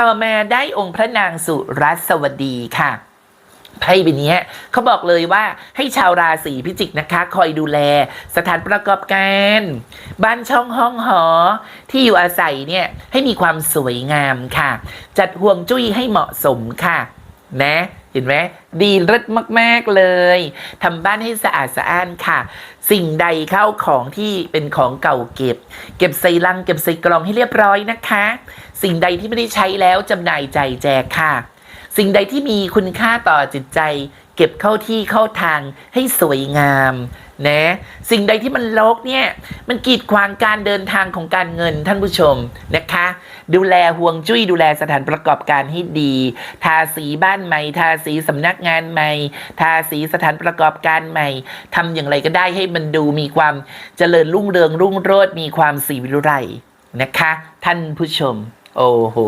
ต่อมาได้องค์พระนางสุรัสวดีค่ะไพ่ใบนี้เขาบอกเลยว่าให้ชาวราศีพิจิกนะคะ คอยดูแลสถานประกอบการ บ้านช่องห้องหอ ที่อยู่อาศัยเนี่ยให้มีความสวยงามค่ะ จัดห่วงจุ้ยให้เหมาะสมค่ะ นะ เห็นไหมดีเลิศมาก ๆ เลยทำบ้านให้สะอาดสะอ้านค่ะ สิ่งใดเข้าของที่เป็นของเก่าเก็บ เก็บใส่ลังเก็บใส่กล่องให้เรียบร้อยนะคะ สิ่งใดที่ไม่ได้ใช้แล้วจำหน่ายใจายแจกค่ะ สิ่งใดที่มีคุณค่าต่อจิตใจ เก็บเข้าที่เข้าทางให้สวยงามนะสิ่งใดที่มันลกเนี่ยมันกีดขวางการเดินทางของการเงินท่านผู้ชมนะคะ ดูแลห่วงจุ้ยดูแลสถานประกอบการให้ดี ทาสีบ้านใหม่ ทาสีสำนักงานใหม่ ทาสีสถานประกอบการใหม่ทำอย่างไรก็ได้ให้มันดูมีความเจริญรุ่งเรืองรุ่งโรจน์มีความสีวิไลนะคะ ท่านผู้ชม โอ้โห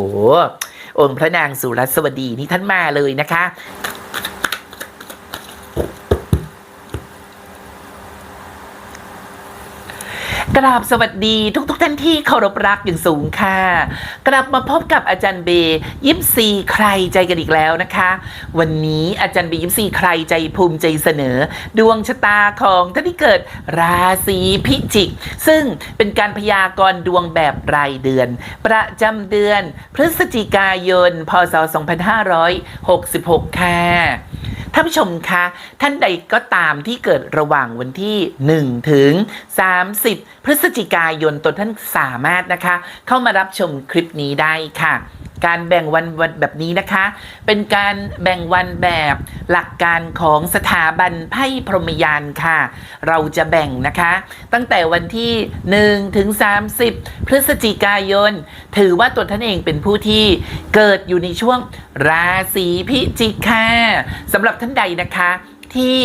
องค์พระนางสุรัสวดีนี่ท่านมาเลยนะคะ กราบสวัสดีทุกทุกๆท่านที่เคารพรักอย่างสูงค่ะ กลับมาพบกับอาจารย์เบยิปซีใครใจกันอีกแล้วนะคะ วันนี้อาจารย์เบยิปซีใครใจภูมิใจเสนอ ดวงชะตาของท่านที่เกิดราศีพิจิก ซึ่งเป็นการพยากรณ์ดวงแบบรายเดือน ประจำเดือน พฤศจิกายน พศ 2566 ค่ะ ท่านผู้ชมคะ ท่านใดก็ตามที่เกิดระหว่างวันที่ 1 ถึง 30 พฤศจิกายนตนท่านสามารถนะคะ เข้ามารับชมคลิปนี้ได้ค่ะการแบ่งวันวันแบบนี้นะคะ เป็นการแบ่งวันแบบหลักการของสถาบันไพ่พรหมยานค่ะ เราจะแบ่งนะคะ ตั้งแต่วันที่ 1 ถึง 30 พฤศจิกายน ถือว่าตัวท่านเองเป็นผู้ที่เกิดอยู่ในช่วงราศีพิจิกค่ะสำหรับท่านใดนะคะที่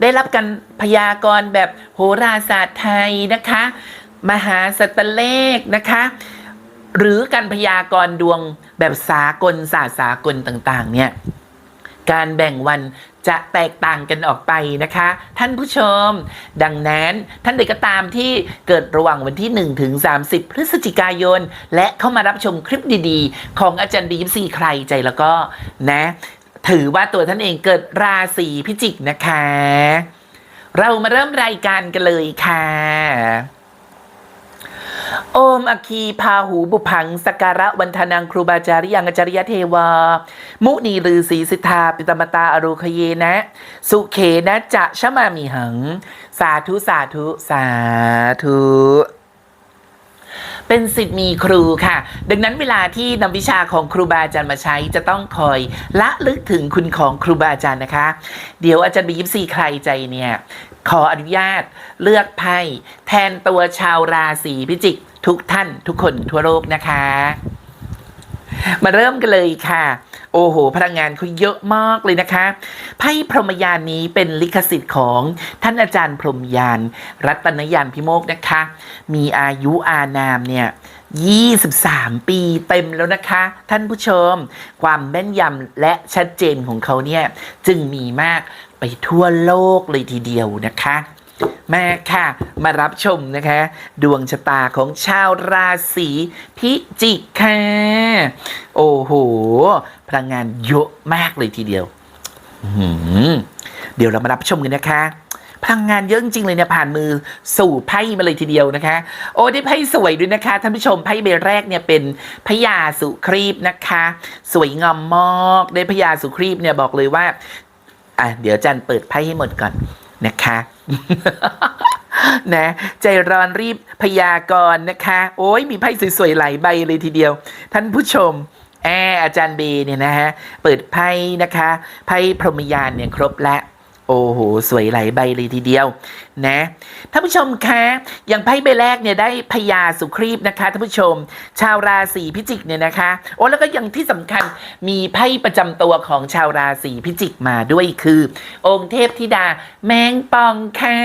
ได้รับการพยากรณ์แบบโหราศาสตร์ไทยนะคะ มหาสัตเลขนะคะ หรือการพยากรณ์ดวงแบบสากลศาสตร์สากลต่างๆ เนี่ย การแบ่งวันจะแตกต่างกันออกไปนะคะ ท่านผู้ชม ดังนั้นท่านใดก็ตามที่เกิดระหว่างวันที่ 1 ถึง 30 พฤศจิกายน และเข้ามารับชมคลิปดีๆ ของอาจารย์บีมซีใครใจแล้วก็นะ ถือว่าตัวท่านเองเกิดราศีพิจิกนะคะ เรามาเริ่มรายการกันเลยค่ะ โอมอคีพาหูบุพังสกการะวันธนังครูบาจาริยังอาจาริยเทวา มุนีลือสีสิทธาปิตมตาอรุคเยนะ สุเขนะจะชะมามีหัง สาธุสาธุสาธุเป็นสิทธิ์มีครูค่ะ ดังนั้นเวลาที่นำวิชาของครูบาอาจารย์มาใช้จะต้องคอยละลึกถึงคุณของครูบาอาจารย์นะคะ เดี๋ยวอาจารย์บียิปซีใครใจเนี่ย ขออนุญาตเลือกไพ่แทนตัวชาวราศีพิจิก ทุกท่านทุกคนทั่วโลกนะคะ มาเริ่มกันเลยค่ะ โอ้โห พลังงานเขาเยอะมากเลยนะคะ ไพ่พรหมยานนี้เป็นลิขสิทธิ์ของท่านอาจารย์พรหมยาน รัตนยานพิโมกนะคะ มีอายุอานามเนี่ย 23 ปีเต็มแล้วนะคะ ท่านผู้ชม ความแม่นยำและชัดเจนของเขาเนี่ย จึงมีมากไปทั่วโลกเลยทีเดียวนะคะมาค่ะ มารับชมนะคะ ดวงชะตาของชาวราศีพิจิกค่ะ โอ้โห พลังงานเยอะมากเลยทีเดียว เดี๋ยวเรามารับชมกันนะคะ พลังงานเยอะจริงเลยเนี่ยผ่านมือสู่ไพ่มาเลยทีเดียวนะคะ โอ้ได้ไพ่สวยด้วยนะคะท่านผู้ชมไพ่ใบแรกเนี่ยเป็นพญาสุครีบนะคะ สวยงามมากได้พญาสุครีบเนี่ยบอกเลยว่าอะเดี๋ยวอาจันเปิดไพ่ให้หมดก่อนนะคะนะใจร้อนรีบพยากรณ์นะคะ โอ้ยมีไพ่สวยๆหลายใบเลยทีเดียว ท่านผู้ชมแอร์อาจารย์เบเนี่ยนะฮะ เปิดไพ่นะคะ ไพ่พรหมยานเนี่ยครบแล้ว โอ้โห สวยหลายใบเลยทีเดียวนะท่านผู้ชมคะอย่างไพ่ใบแรกเนี่ยได้พญาสุครีบนะคะท่านผู้ชม ชาวราศีพิจิกเนี่ยนะคะ โอ้แล้วก็ยังที่สำคัญมีไพ่ประจำตัวของชาวราศีพิจิกมาด้วยคือ องค์เทพธิดาแมงปองค่ะ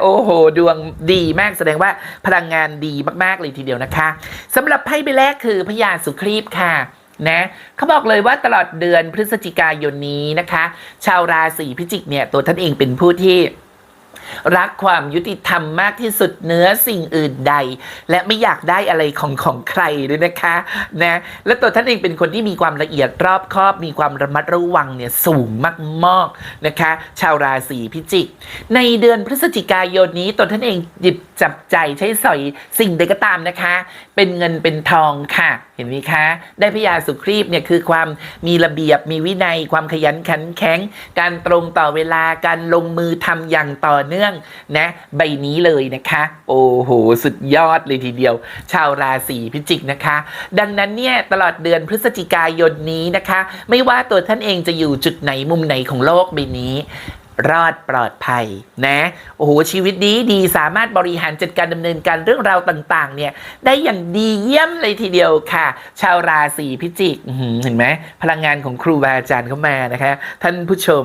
โอ้โห ดวงดีมากแสดงว่าพลังงานดีมากๆเลยทีเดียวนะคะสำหรับไพ่ใบแรกคือพญาสุครีบค่ะ นะเขาบอกเลยว่าตลอดเดือนพฤศจิกายนนี้นะคะ ชาวราศีพิจิกเนี่ยตัวท่านเองเป็นผู้ที่รักความยุติธรรมมากที่สุดเหนื้อสิ่งอื่นใด และไม่อยากได้อะไรของของใครด้วยนะคะนะและตัวท่านเองเป็นคนที่มีความละเอียดรอบคอบ มีความระมัดระวังเนี่ยสูงมากๆนะคะ ชาวราศีพิจิก ในเดือนพฤศจิกายนนี้ตนท่านเองหยิบจับใจใช้สอยสิ่งใดก็ตามนะคะ เป็นเงินเป็นทองค่ะ เห็นไหมคะ ได้พญาสุครีบเนี่ยคือความมีระเบียบมีวินัย ความขยันขันแข็ง การตรงต่อเวลาการลงมือทำอย่างต่อเนื่องนะใบนี้เลยนะคะ โอ้โห สุดยอดเลยทีเดียว ชาวราศีพิจิกนะคะ ดังนั้นเนี่ยตลอดเดือนพฤศจิกายนนี้นะคะ ไม่ว่าตัวท่านเองจะอยู่จุดไหนมุมไหนของโลกใบนี้ รอดปลอดภัยนะโอ้โหชีวิตดีดีสามารถบริหารจัดการดำเนินการเรื่องราวต่างๆ เนี่ยได้อย่างดีเยี่ยมเลยทีเดียวค่ะ ชาวราศีพิจิกเห็นไหมพลังงานของครูบาอาจารย์เข้ามานะคะ ท่านผู้ชม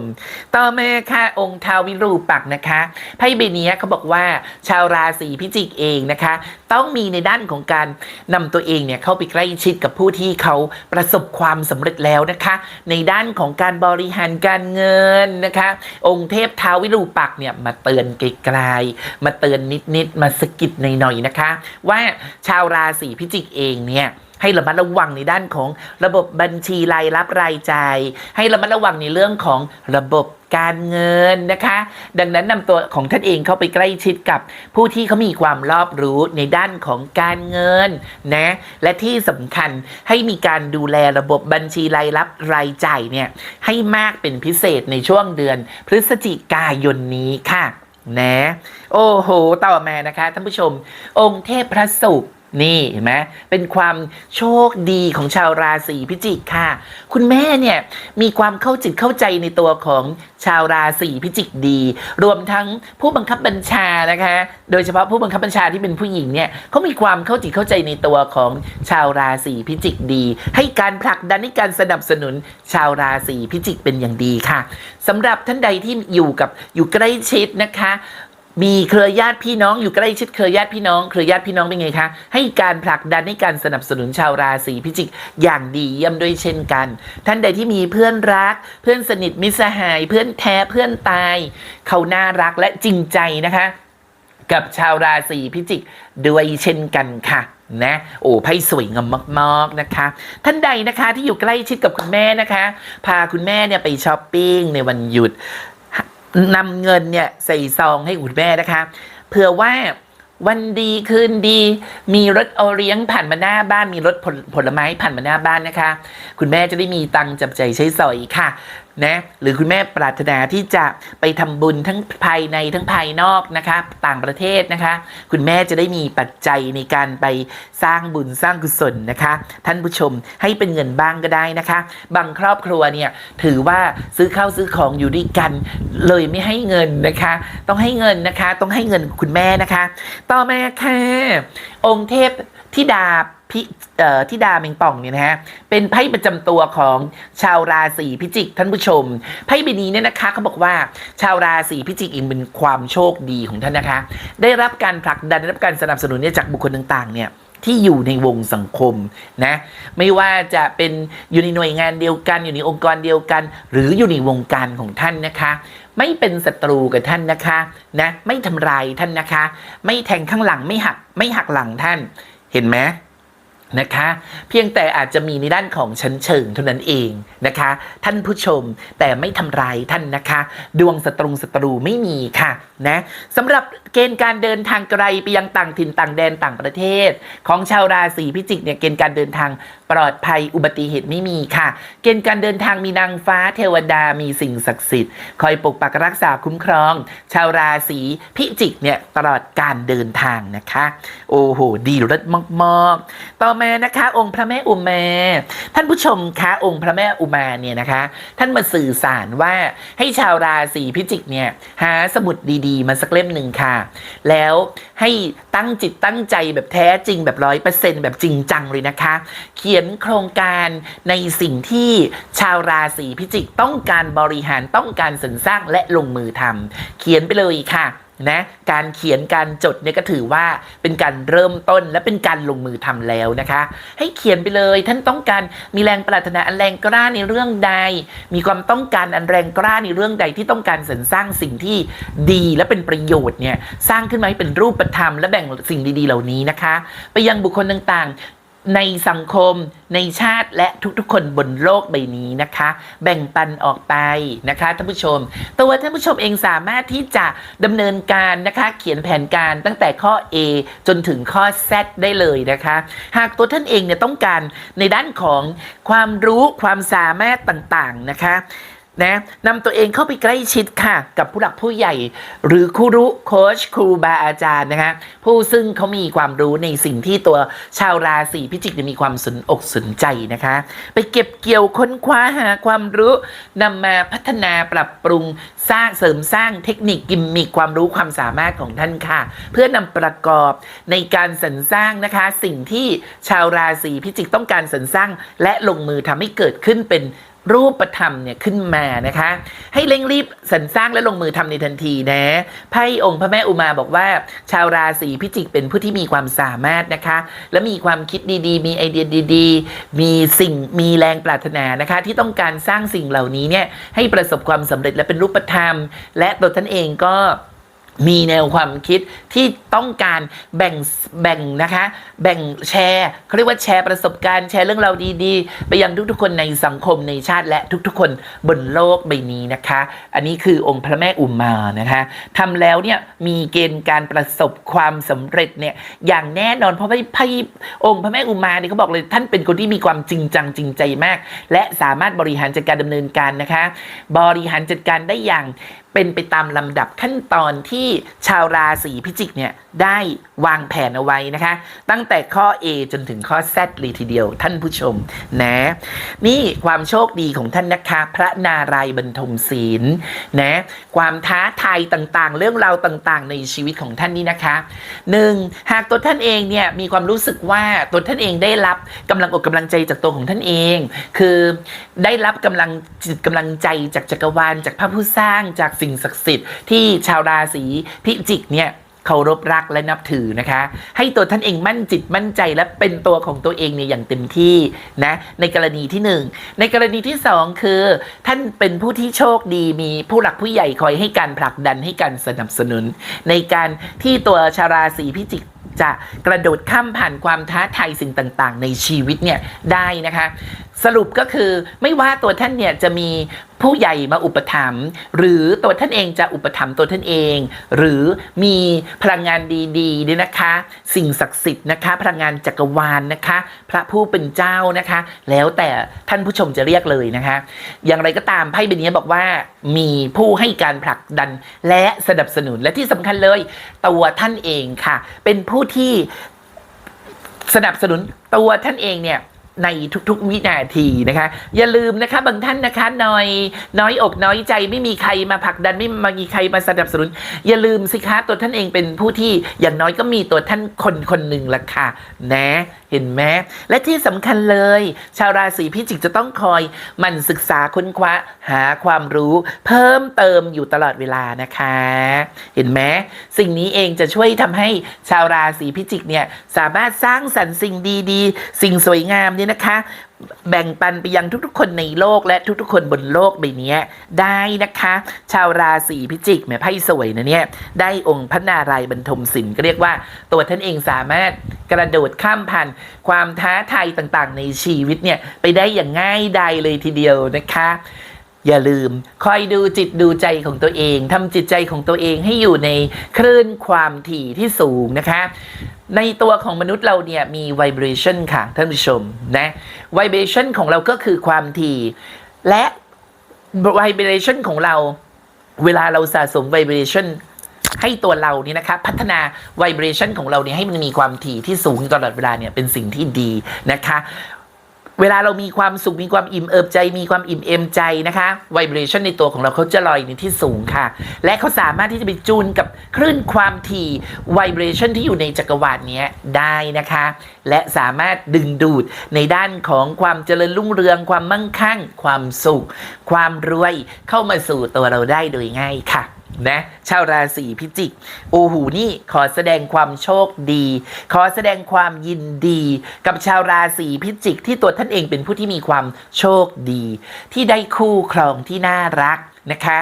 ต่อมาค่ะองค์ท้าววิรูปักษ์นะคะไพ่ใบนี้เขาบอกว่าชาวราศีพิจิกเองนะคะต้องมีในด้านของการนำตัวเองเนี่ยเข้าไปใกล้ชิดกับผู้ที่เขาประสบความสำเร็จแล้วนะคะ ในด้านของการบริหารการเงินนะคะ องค์เทพท้าววิรูปักษ์เนี่ยมาเตือนไกลๆมาเตือนนิดๆมาสะกิดหน่อยๆนะคะ ว่าชาวราศีพิจิกเองเนี่ย ให้ระมัดระวังในด้านของระบบบัญชีรายรับรายจ่ายให้ระมัดระวังในเรื่องของระบบการเงินนะคะ ดังนั้นนำตัวของท่านเองเข้าไปใกล้ชิดกับผู้ที่เขามีความรอบรู้ในด้านของการเงินนะและที่สำคัญให้มีการดูแลระบบบัญชีรายรับรายจ่ายเนี่ยให้มากเป็นพิเศษในช่วงเดือน พฤศจิกายนนี้ค่ะนะโอ้โห ต่อมานะคะท่านผู้ชม องค์เทพพระศุกร์ นี่เห็นไหมเป็นความโชคดีของชาวราศีพิจิกค่ะ คุณแม่เนี่ยมีความเข้าจิตเข้าใจในตัวของชาวราศีพิจิกดี รวมทั้งผู้บังคับบัญชานะคะ โดยเฉพาะผู้บังคับบัญชาที่เป็นผู้หญิงเนี่ยเขามีความเข้าจิตเข้าใจในตัวของชาวราศีพิจิกดี ให้การผลักดันให้การสนับสนุนชาวราศีพิจิกเป็นอย่างดีค่ะสำหรับท่านใดที่อยู่กับอยู่ใกล้ชิดนะคะ มีเครือญาติพี่น้องอยู่ใกล้ชิดเครือญาติพี่น้อง เครือญาติพี่น้องเป็นไงคะ ให้การผลักดันให้การสนับสนุนชาวราศีพิจิกอย่างดีเยี่ยมด้วยเช่นกัน ท่านใดที่มีเพื่อนรัก เพื่อนสนิทมิสหาย เพื่อนแท้เพื่อนตาย เขาน่ารักและจริงใจนะคะ กับชาวราศีพิจิกด้วยเช่นกันค่ะนะโอ้ไพ่สวยงามมากๆนะคะ ท่านใดนะคะที่อยู่ใกล้ชิดกับคุณแม่นะคะ พาคุณแม่เนี่ยไปช้อปปิ้งในวันหยุด นำเงินเนี่ยใส่ซองให้คุณแม่นะคะเผื่อว่าวันดีคืนดี มีรถเอาเลี้ยงผ่านมาหน้าบ้านมีรถผลผลไม้ผ่านมาหน้าบ้านนะคะ คุณแม่จะได้มีตังจับใจใช้สอยค่ะ นะหรือคุณแม่ปรารถนาที่จะไปทำบุญทั้งภายในทั้งภายนอกนะคะต่างประเทศนะคะ คุณแม่จะได้มีปัจจัยในการไปสร้างบุญสร้างกุศลนะคะ ท่านผู้ชมให้เป็นเงินบ้างก็ได้นะคะ บางครอบครัวเนี่ยถือว่าซื้อข้าวซื้อของอยู่ด้วยกัน เลยไม่ให้เงินนะคะ ต้องให้เงินนะคะ ต้องให้เงินคุณแม่นะคะ ต่อมาค่ะองค์เทพธิดา พิเอ่อธิดาเมงป่องเนี่ยนะฮะเป็นไพ่ประจำตัวของชาวราศีพิจิกท่านผู้ชมไพ่ใบนี้เนี่ยนะคะเขาบอกว่าชาวราศีพิจิกเองเป็นความโชคดีของท่านนะคะ ได้รับการผลักดันได้รับการสนับสนุนเนี่ยจากบุคคลต่างๆเนี่ยที่อยู่ในวงสังคมนะไม่ว่าจะเป็นอยู่ในหน่วยงานเดียวกัน อยู่ในองค์กรเดียวกัน หรืออยู่ในวงการของท่านนะคะ ไม่เป็นศัตรูกับท่านนะคะนะไม่ทำลายท่านนะคะ ไม่แทงข้างหลังไม่หักไม่หักหลังท่านเห็นไหม นะคะ เพียงแต่อาจจะมีในด้านของชั้นเชิงเท่านั้นเองนะคะ ท่านผู้ชมแต่ไม่ทำร้ายท่านนะคะ ดวงศัตรูศัตรูไม่มีค่ะนะสำหรับเกณฑ์การเดินทางไกลไปยังต่างถิ่นต่างแดนต่างประเทศ ของชาวราศีพิจิกเนี่ยเกณฑ์การเดินทางปลอดภัยอุบัติเหตุไม่มีค่ะ เกณฑ์การเดินทางมีนางฟ้าเทวดามีสิ่งศักดิ์สิทธิ์คอยปกปักรักษาคุ้มครอง ชาวราศีพิจิกเนี่ยตลอดการเดินทางนะคะ โอ้โห ดีรสมากๆต่อมานะคะ องค์พระแม่อุมา ท่านผู้ชมคะองค์พระแม่อุมาเนี่ยนะคะ ท่านมาสื่อสารว่าให้ชาวราศีพิจิกเนี่ยหาสมุดดีๆ มาสักเล่มหนึ่งค่ะ แล้วให้ตั้งจิตตั้งใจแบบแท้จริงแบบร้อยเปอร์เซ็นต์แบบจริงจังเลยนะคะ เขียนโครงการในสิ่งที่ชาวราศีพิจิกต้องการบริหารต้องการสรรสร้างและลงมือทำเขียนไปเลยค่ะ นะการเขียนการจดเนี่ยก็ถือว่าเป็นการเริ่มต้นและเป็นการลงมือทำแล้วนะคะ ให้เขียนไปเลยท่านต้องการมีแรงปรารถนาอันแรงกล้าในเรื่องใด มีความต้องการอันแรงกล้าในเรื่องใดที่ต้องการสรรสร้างสิ่งที่ดีและเป็นประโยชน์เนี่ยสร้างขึ้นมาให้เป็นรูปธรรมและแบ่งสิ่งดีๆ เหล่านี้นะคะ ไปยังบุคคลต่างๆ ในสังคมในชาติและทุกๆ คนบนโลกใบนี้นะคะ แบ่งปันออกไปนะคะท่านผู้ชม ตัวท่านผู้ชมเองสามารถที่จะดำเนินการนะคะเขียนแผนการตั้งแต่ข้อ A จนถึงข้อ Z ได้เลยนะคะ หากตัวท่านเองเนี่ยต้องการในด้านของความรู้ความสามารถต่างๆนะคะ นะนำตัวเองเข้าไปใกล้ชิดค่ะ กับผู้หลักผู้ใหญ่ หรือครูรู้โค้ชครูบาอาจารย์นะคะผู้ซึ่งเขามีความรู้ในสิ่งที่ตัวชาวราศีพิจิกเนี่ยมีความสนอกสนใจนะคะ ไปเก็บเกี่ยวค้นคว้าหาความรู้นำมาพัฒนาปรับปรุงสร้างเสริมสร้างเทคนิคกิมมิคความรู้ความสามารถของท่านค่ะ เพื่อนำประกอบในการสรรสร้างนะคะ สิ่งที่ชาวราศีพิจิกต้องการสรรสร้างและลงมือทำให้เกิดขึ้นเป็น รูปธรรมเนี่ยขึ้นมานะคะ ให้เร่งรีบสรรสร้างและลงมือทำในทันทีนะไพ่องค์พระแม่อุมาบอกว่า ชาวราศีพิจิกเป็นผู้ที่มีความสามารถนะคะ และมีความคิดดีๆ มีไอเดียดีๆ มีสิ่งมีแรงปรารถนานะคะ ที่ต้องการสร้างสิ่งเหล่านี้เนี่ยให้ประสบความสำเร็จและเป็นรูปธรรม และตัวท่านเองก็ มีแนวความคิดที่ต้องการแบ่งแบ่งนะคะ แบ่งแชร์เขาเรียกว่าแชร์ประสบการณ์แชร์เรื่องราวดีๆ ไปยังทุกๆคนในสังคมในชาติและทุกๆ คนบนโลกใบนี้นะคะ อันนี้คือองค์พระแม่อุมานะคะทำแล้วเนี่ยมีเกณฑ์การประสบความสำเร็จเนี่ยอย่างแน่นอนเพราะว่าไพ่องค์พระแม่อุมาเนี่ยเขาบอกเลยท่านเป็นคนที่มีความจริงจังจริงใจมาก และสามารถบริหารจัดการดำเนินการนะคะ บริหารจัดการได้อย่าง เป็นไปตามลำดับขั้นตอนที่ชาวราศีพิจิกเนี่ย ได้วางแผนเอาไว้นะคะ ตั้งแต่ข้อ A จนถึงข้อ Z เลยทีเดียวท่านผู้ชมนะ นี่ความโชคดีของท่านนะคะ พระนารายณ์บรรทมศีลนะ ความท้าทายต่างๆ เรื่องราวต่างๆ ในชีวิตของท่านนี้นะคะหนึ่งหากตัวท่านเองเนี่ยมีความรู้สึกว่าตัวท่านเองได้รับกำลังอกกำลังใจจากตัวของท่านเอง คือได้รับกำลังจิตกำลังใจจากจักรวาลจากพระผู้สร้างจากสิ่งศักดิ์สิทธิ์ที่ชาวราศีพิจิกเนี่ย เคารพรักและนับถือนะคะ ให้ตัวท่านเองมั่นจิตมั่นใจและเป็นตัวของตัวเองเนี่ยอย่างเต็มที่นะในกรณีที่หนึ่งในกรณีที่สองคือ ท่านเป็นผู้ที่โชคดีมีผู้หลักผู้ใหญ่คอยให้การผลักดันให้การสนับสนุน ในการที่ตัวชาวราศีพิจิกจะกระโดดข้ามผ่านความท้าทายสิ่งต่าง ๆ ในชีวิตเนี่ยได้นะคะ สรุปก็คือไม่ว่าตัวท่านเนี่ยจะมีผู้ใหญ่มาอุปถัมภ์หรือตัวท่านเองจะอุปถัมภ์ตัวท่านเอง หรือมีพลังงานดีๆเนี่ยนะคะ สิ่งศักดิ์สิทธิ์นะคะ พลังงานจักรวาลนะคะ พระผู้เป็นเจ้านะคะ แล้วแต่ท่านผู้ชมจะเรียกเลยนะคะ อย่างไรก็ตามไพ่ใบนี้บอกว่ามีผู้ให้การผลักดันและสนับสนุนและที่สำคัญเลย ตัวท่านเองค่ะ เป็นผู้ที่สนับสนุนตัวท่านเองเนี่ย ในทุกๆวินาทีนะคะ อย่าลืมนะคะบางท่านนะคะน้อยน้อยอกน้อยใจไม่มีใครมาผลักดันไม่มีใครมาสนับสนุน อย่าลืมสิคะตัวท่านเองเป็นผู้ที่อย่างน้อยก็มีตัวท่านคนคนหนึ่งละค่ะนะเห็นไหมและที่สำคัญเลย ชาวราศีพิจิกจะต้องคอยมันศึกษาค้นคว้าหาความรู้ เพิ่มเติมอยู่ตลอดเวลานะคะ เห็นไหมสิ่งนี้เองจะช่วยทำให้ชาวราศีพิจิกเนี่ยสามารถสร้างสรรค์สิ่งดีๆ สิ่งสวยงามเนี่ยนะคะ แบ่งปันไปยังทุกๆ คนในโลกและทุกๆ คนบนโลกใบนี้ได้นะคะ ชาวราศีพิจิกแม่ไพ่สวยนะเนี่ยได้องค์พระนารายณ์บรรทมศิลป์ก็เรียกว่า ตัวท่านเองสามารถกระโดดข้ามผ่านความท้าทายต่างๆ ในชีวิตเนี่ยไปได้อย่างง่ายดายเลยทีเดียวนะคะ อย่าลืมคอยดูจิตดูใจของตัวเองทำจิตใจของตัวเองให้อยู่ในคลื่นความถี่ที่สูงนะคะ ในตัวของมนุษย์เราเนี่ยมี vibration ค่ะท่านผู้ชมนะ vibration ของเราก็คือความถี่และ vibration ของเรา เวลาเราสะสม vibration ให้ตัวเรานี่นะคะพัฒนา vibration ของเราเนี่ยให้มันมีความถี่ที่สูงตลอดเวลาเนี่ยเป็นสิ่งที่ดีนะคะ เวลาเรามีความสุขมีความอิ่มเอิบใจ มีความอิ่มเอมใจนะคะไวเบรชันในตัวของเราเขาจะลอยในที่สูงค่ะ และเขาสามารถที่จะไปจูนกับคลื่นความถี่ไวเบรชันที่อยู่ในจักรวาลนี้ได้นะคะ และสามารถดึงดูดในด้านของความเจริญรุ่งเรือง ความมั่งคั่ง ความสุข ความรวยเข้ามาสู่ตัวเราได้โดยง่ายค่ะ นะชาวราศีพิจิก โอ้โหนี่ขอแสดงความโชคดี ขอแสดงความยินดี กับชาวราศีพิจิก ที่ตัวท่านเองเป็นผู้ที่มีความโชคดี ที่ได้คู่ครองที่น่ารัก นะคะ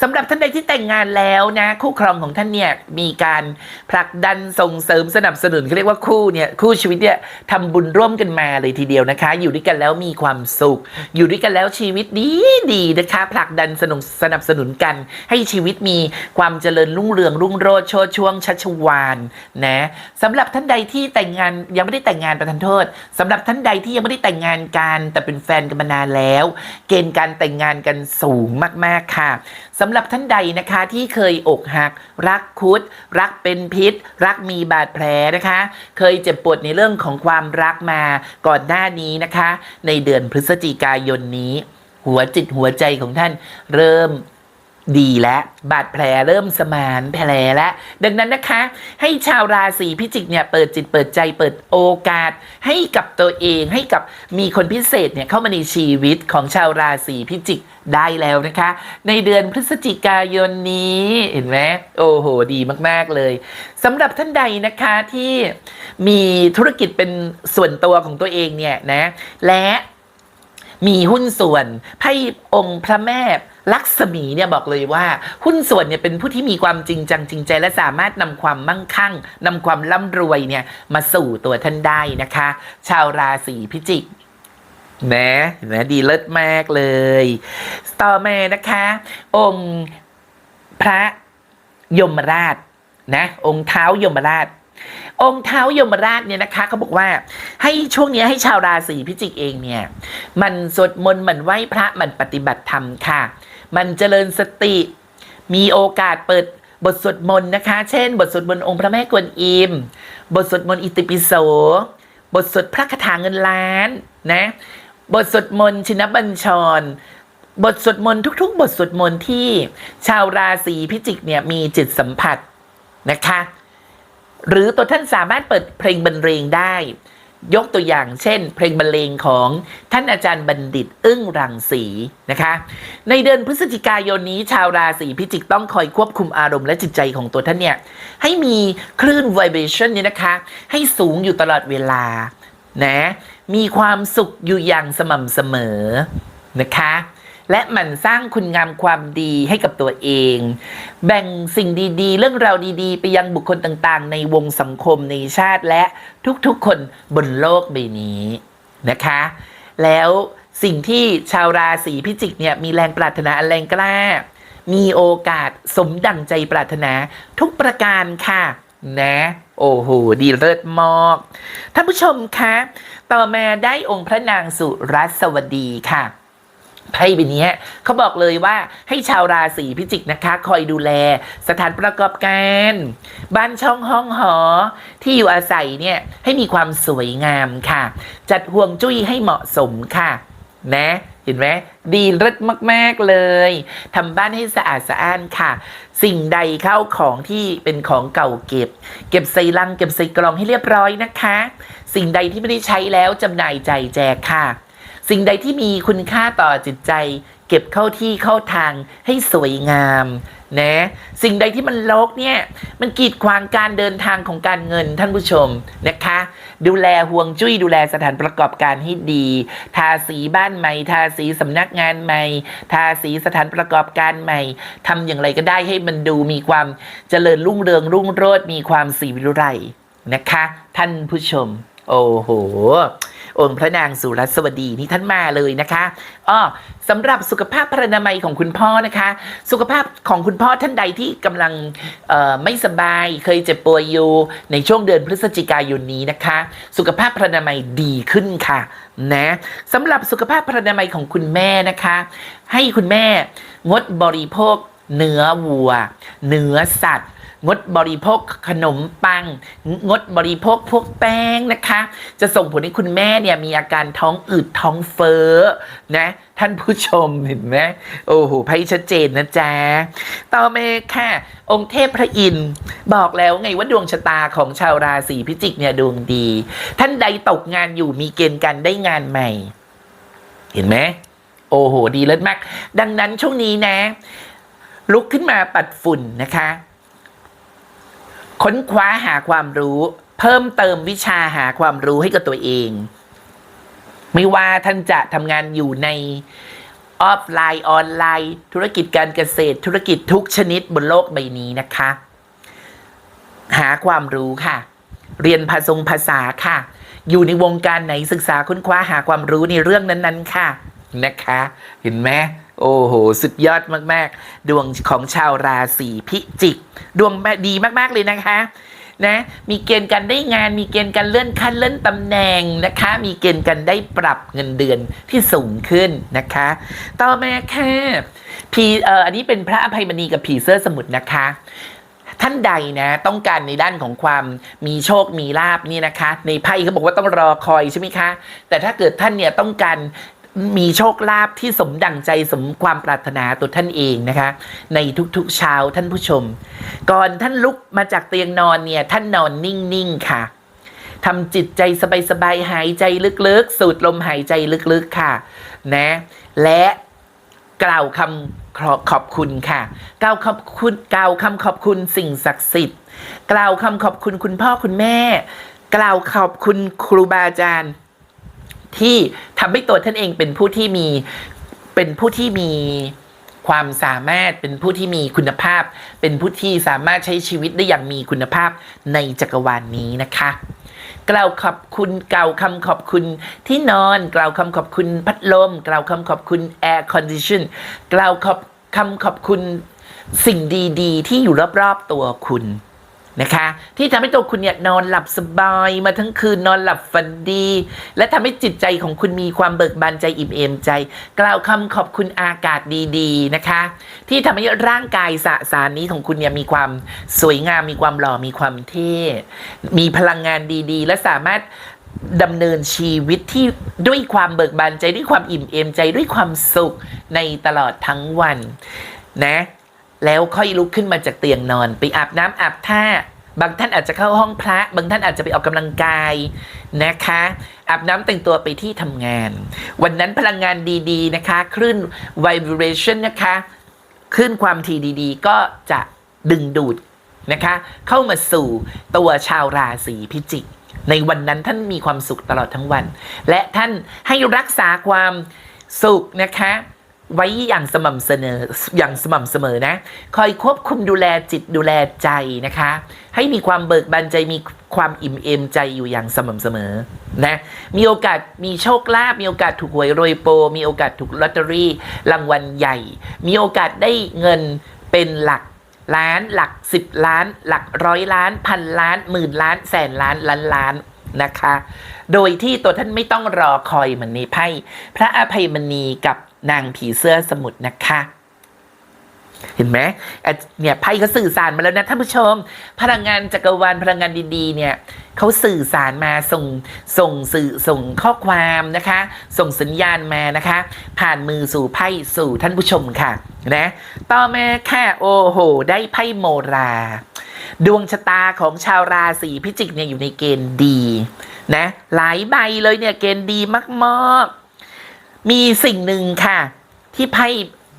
สำหรับท่านใดที่แต่งงานแล้วนะคู่ครองของท่านเนี่ยมีการผลักดันส่งเสริมสนับสนุนเขาเรียกว่าคู่เนี่ยคู่ชีวิตเนี่ยทำบุญร่วมกันมาเลยทีเดียวนะคะ อยู่ด้วยกันแล้วมีความสุข อยู่ด้วยกันแล้วชีวิตดีดีนะคะผลักดันสนุนสนับสนุนกัน ให้ชีวิตมีความเจริญรุ่งเรืองรุ่งโรจน์โชดช่วงชัชวานนะสำหรับท่านใดที่แต่งงานยังไม่ได้แต่งงานประทานโทษสำหรับท่านใดที่ยังไม่ได้แต่งงานกันแต่เป็นแฟนกันมานานแล้ว เกณฑ์การแต่งงานกันสูงมากค่ะสำหรับท่านใดนะคะที่เคยอกหัก รักคุด รักเป็นพิษ รักมีบาดแผลนะคะ เคยเจ็บปวดในเรื่องของความรักมาก่อนหน้านี้นะคะ ในเดือนพฤศจิกายนนี้ หัวจิตหัวใจของท่านเริ่ม ดีแล้วบาดแผลเริ่มสมานแผลแล้วดังนั้นนะคะ ให้ชาวราศีพิจิกเนี่ยเปิดจิตเปิดใจเปิดโอกาส ให้กับตัวเองให้กับมีคนพิเศษเนี่ยเข้ามาในชีวิตของชาวราศีพิจิกได้แล้วนะคะ ในเดือนพฤศจิกายนนี้เห็นไหมโอ้โหดีมาก ๆ เลยสำหรับท่านใดนะคะที่มีธุรกิจเป็นส่วนตัวของตัวเองเนี่ยนะและ มีหุ้นส่วนไพ่องค์พระแม่ลักษมีเนี่ยบอกเลยว่า หุ้นส่วนเนี่ยเป็นผู้ที่มีความจริงจังจริงใจ และสามารถนำความมั่งคั่งนำความร่ำรวยเนี่ยมาสู่ตัวท่านได้นะคะ ชาวราศีพิจิกนะนไหมดีเลิศมากเลย ต่อมานะคะ องค์พระยมราชนะ องค์เท้ายมราช องค์เท้ายมราชเนี่ยนะคะเขาบอกว่าให้ช่วงนี้ให้ชาวราศีพิจิกเองเนี่ย มันสวดมนต์มันไหว้พระมันปฏิบัติธรรมค่ะ มันเจริญสติ มีโอกาสเปิดบทสวดมนต์นะคะ เช่น บทสวดมนต์องค์พระแม่กวนอิม บทสวดมนต์อิติปิโส บทสวดพระคาถาเงินล้านนะ บทสวดมนต์ชินบัญชร บทสวดมนต์ทุก ๆ บทสวดมนต์ที่ชาวราศีพิจิกเนี่ยมีจิตสัมผัสนะคะ หรือตัวท่านสามารถเปิดเพลงบรรเลงได้ ยกตัวอย่างเช่น เพลงบรรเลงของท่านอาจารย์บัณฑิตอึ้งรังสีนะคะ ในเดือนพฤศจิกายนนี้ชาวราศีพิจิกต้องคอยควบคุมอารมณ์และจิตใจของตัวท่านเนี่ย ให้มีคลื่น vibration เนี่ยนะคะ ให้สูงอยู่ตลอดเวลานะมีความสุขอยู่อย่างสม่ำเสมอนะคะ และหมั่นสร้างคุณงามความดีให้กับตัวเอง แบ่งสิ่งดีๆ เรื่องราวดีๆ ไปยังบุคคลต่างๆ ในวงสังคมในชาติและทุกๆ คนบนโลกใบนี้นะคะ แล้วสิ่งที่ชาวราศีพิจิกเนี่ยมีแรงปรารถนาอันแรงกล้า มีโอกาสสมดั่งใจปรารถนาทุกประการค่ะนะโอ้โหดีเลิศมากท่านผู้ชมคะ ต่อมาได้องค์พระนางสุรัสวดีค่ะ ไพ่ใบนี้เขาบอกเลยว่าให้ชาวราศีพิจิกนะคะ คอยดูแลสถานประกอบการ บ้านช่องห้องหอ ที่อยู่อาศัยเนี่ยให้มีความสวยงามค่ะ จัดห่วงจุ้ยให้เหมาะสมค่ะ นะเห็นไหมดีเลิศมาก ๆ เลยทำบ้านให้สะอาดสะอ้านค่ะ สิ่งใดเข้าของที่เป็นของเก่าเก็บ เก็บใส่ลังเก็บใส่กล่องให้เรียบร้อยนะคะ สิ่งใดที่ไม่ได้ใช้แล้วจำหน่ายใจายแจกค่ะ สิ่งใดที่มีคุณค่าต่อจิตใจ เก็บเข้าที่เข้าทางให้สวยงามนะสิ่งใดที่มันลกเนี่ยมันกีดขวางการเดินทางของการเงินท่านผู้ชมนะคะ ดูแลห่วงจุ้ยดูแลสถานประกอบการให้ดี ทาสีบ้านใหม่ ทาสีสำนักงานใหม่ ทาสีสถานประกอบการใหม่ทำอย่างไรก็ได้ให้มันดูมีความเจริญรุ่งเรืองรุ่งโรจน์มีความสีวิไลนะคะ ท่านผู้ชม โอ้โห องค์พระนางสุรัสวดีนี่ท่านมาเลยนะคะอ้อสำหรับสุขภาพพรรณนามัยของคุณพ่อนะคะ สุขภาพของคุณพ่อท่านใดที่กำลังไม่สบายเคยเจ็บป่วยอยู่ในช่วงเดือนพฤศจิกายนนี้นะคะ สุขภาพพรรณนามัยดีขึ้นค่ะนะสำหรับสุขภาพพรรณนามัยของคุณแม่นะคะ ให้คุณแม่งดบริโภคเนื้อวัว เนื้อสัตว์ งดบริโภคขนมปัง งดบริโภคพวกแป้งนะคะ จะส่งผลให้คุณแม่เนี่ยมีอาการท้องอืดท้องเฟ้อนะท่านผู้ชมเห็นไหมโอ้โหไพ่ชัดเจนนะจ๊ะ ต่อมาค่ะ องค์เทพพระอินทร์บอกแล้วไงว่าดวงชะตาของชาวราศีพิจิกเนี่ยดวงดี ท่านใดตกงานอยู่มีเกณฑ์การได้งานใหม่ เห็นไหมโอ้โห ดีเลิศมาก ดังนั้นช่วงนี้นะ ลุกขึ้นมาปัดฝุ่นนะคะ ค้นคว้าหาความรู้ เพิ่มเติมวิชาหาความรู้ให้กับตัวเอง ไม่ว่าท่านจะทำงานอยู่ในออฟไลน์ออนไลน์ ธุรกิจการเกษตร ธุรกิจทุกชนิดบนโลกใบนี้นะคะ หาความรู้ค่ะ เรียนภาษงภาษาค่ะ อยู่ในวงการไหนศึกษาค้นคว้าหาความรู้ในเรื่องนั้น ๆ ค่ะนะคะ เห็นไหม โอ้โห สุดยอดมาก ๆ ดวงของชาวราศีพิจิก ดวงดีมาก ๆ เลยนะคะ นะ มีเกณฑ์การได้งาน มีเกณฑ์การเลื่อนขั้นเลื่อนตำแหน่งนะคะ มีเกณฑ์การได้ปรับเงินเดือนที่สูงขึ้นนะคะ ต่อมาค่ะผีเอ่ออันนี้เป็นพระอภัยมณีกับผีเสื้อสมุทรนะคะท่านใดนะต้องการในด้านของความมีโชคมีลาบนี่นะคะ ในไพ่เขาบอกว่าต้องรอคอยใช่ไหมคะ แต่ถ้าเกิดท่านเนี่ยต้องการ มีโชคลาภที่สมดังใจสมความปรารถนาตัวท่านเองนะคะ ในทุกๆเช้าท่านผู้ชม ก่อนท่านลุกมาจากเตียงนอนเนี่ย ท่านนอนนิ่งๆค่ะทำจิตใจสบายๆหายใจลึกๆ สูดลมหายใจลึกๆค่ะ นะ และกล่าวคำขอขอบคุณค่ะ กล่าวขอบคุณกล่าวคำขอบคุณสิ่งศักดิ์สิทธิ์ กล่าวคำขอบคุณคุณพ่อคุณแม่ กล่าวขอบคุณครูบาอาจารย์ ที่ทำให้ตัวท่านเองเป็นผู้ที่มีเป็นผู้ที่มีความสามารถเป็นผู้ที่มีคุณภาพ เป็นผู้ที่สามารถใช้ชีวิตได้อย่างมีคุณภาพในจักรวาลนนี้นะคะกล่าวขอบคุณกล่าวคำขอบคุณที่นอนกล่าวคำขอบคุณพัดลมกล่าวคำขอบคุณแอร์คอนดิชันกล่าวขอบคำขอบคุณสิ่งดี ๆ ที่อยู่รอบ ๆ ตัวคุณ นะคะ ที่ทำให้ตัวคุณเนี่ยนอนหลับสบายมาทั้งคืนนอนหลับฝันดี และทำให้จิตใจของคุณมีความเบิกบานใจอิ่มเอมใจ กล่าวคำขอบคุณอากาศดีๆนะคะ ที่ทำให้ร่างกายสสารนี้ของคุณเนี่ยมีความสวยงามมีความหล่อมีความเท่มีพลังงานดีๆ และสามารถดำเนินชีวิตที่ด้วยความเบิกบานใจด้วยความอิ่มเอมใจด้วยความสุขในตลอดทั้งวันนะ แล้วค่อยลุกขึ้นมาจากเตียงนอน ไปอาบน้ำอาบท่า บางท่านอาจจะเข้าห้องพระ บางท่านอาจจะไปออกกำลังกายนะคะ อาบน้ำแต่งตัวไปที่ทำงาน วันนั้นพลังงานดีๆนะคะ คลื่น vibration นะคะคลื่นความถี่ดีๆ ก็จะดึงดูดนะคะ เข้ามาสู่ตัวชาวราศีพิจิก ในวันนั้นท่านมีความสุขตลอดทั้งวัน และท่านให้รักษาความสุขนะคะ ไว้อย่างสม่ำเสมออย่างสม่ำเสมอนะ คอยควบคุมดูแลจิตดูแลใจนะคะ ให้มีความเบิกบานใจมีความอิ่มเอมใจอยู่อย่างสม่ำเสมอนะมีโอกาสมีโชคลาภมีโอกาสถูกหวยโรยโปรมีโอกาสถูกลอตเตอรี่รางวัลใหญ่ มีโอกาสได้เงินเป็นหลักล้านหลักสิบล้าน หลักร้อยล้าน พันล้านหมื่นล้านแสนล้านล้านล้านนะคะ โดยที่ตัวท่านไม่ต้องรอคอยเหมือนในไพ่พระอภัยมณีกับ นางผีเสื้อสมุทรนะคะ เห็นไหมเนี่ยไพ่เขาสื่อสารมาแล้วนะท่านผู้ชม พลังงานจักรวาลพลังงานดีๆ เนี่ยเขาสื่อสารมาส่งส่งสื่อส่งข้อความนะคะ ส่งสัญญาณมานะคะ ผ่านมือสู่ไพ่สู่ท่านผู้ชมค่ะนะต่อมาค่ะโอ้โห ได้ไพ่โมรา ดวงชะตาของชาวราศีพิจิกเนี่ยอยู่ในเกณฑ์ดีนะหลายใบเลยเนี่ยเกณฑ์ดีมากๆ มีสิ่งหนึ่งค่ะ ที่ไพ่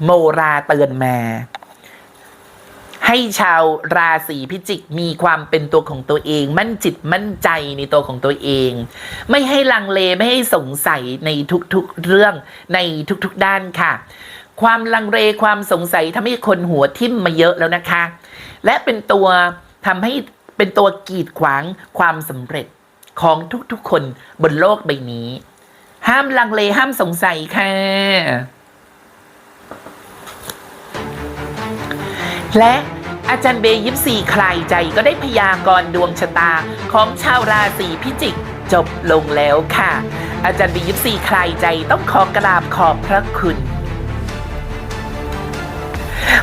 โมราเตือนมา ให้ชาวราศีพิจิกมีความเป็นตัวของตัวเอง มั่นจิตมั่นใจในตัวของตัวเอง ไม่ให้ลังเลไม่ให้สงสัยในทุกๆเรื่องในทุกๆด้านค่ะ ความลังเลความสงสัยทำให้คนหัวทิ่มมาเยอะแล้วนะคะ และเป็นตัวทำให้เป็นตัวกีดขวางความสำเร็จของทุกๆคนบนโลกใบนี้ ห้ามลังเลห้ามสงสัยค่ะ และอาจารย์เบย์ยิปซีคลายใจก็ได้พยากรณ์ดวงชะตาของชาวราศีพิจิกจบลงแล้วค่ะ อาจารย์เบย์ยิปซีคลายใจต้องขอกราบขอบพระคุณ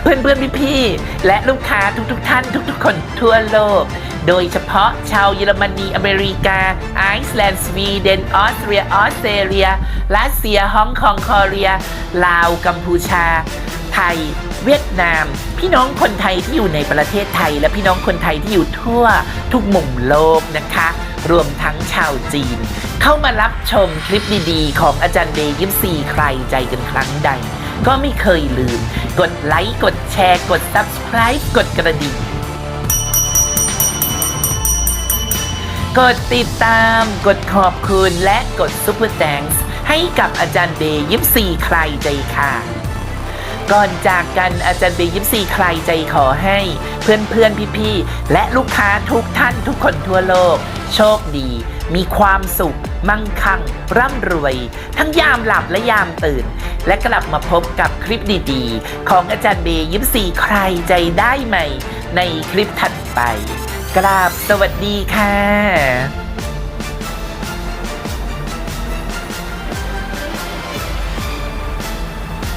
เพื่อนเพื่อนพี่พี่ๆและลูกค้าทุกๆทท่านทุกๆ คนทั่วโลก โดยเฉพาะชาวเยอรมนีอเมริกา ไอซ์แลนด์สวีเดนออสเตรียออสเตรเลียรัสเซียฮ่องกงคอเรียลาวกัมพูชา ไทย เวียดนาม พี่น้องคนไทยที่อยู่ในประเทศไทย และพี่น้องคนไทยที่อยู่ทั่วทุกมุมโลกนะคะ รวมทั้งชาวจีน เข้ามารับชมคลิปดีๆ ของอาจารย์เดย์ยิปซีใครใจกันครั้งใด ก็ไม่เคยลืม กดไลค์ กดแชร์ กด Subscribe กดกระดิ่ง กดติดตาม กดขอบคุณ และกด Super Thanks ให้กับอาจารย์เบย์ยิปซีใครใจค่ะ ก่อนจากกันอาจารย์เบย์ยิปซีใครใจขอให้ เพื่อนเพื่อนพี่พี่ๆและลูกค้าทุกท่านทุกคนทั่วโลก โชคดี มีความสุข มั่งคั่ง ร่ำรวย ทั้งยามหลับและยามตื่น และกลับมาพบกับคลิปดีๆ ของอาจารย์เบย์ยิปซีใครใจได้ใหม่ ในคลิปถัดไป กราบสวัสดีค่ะ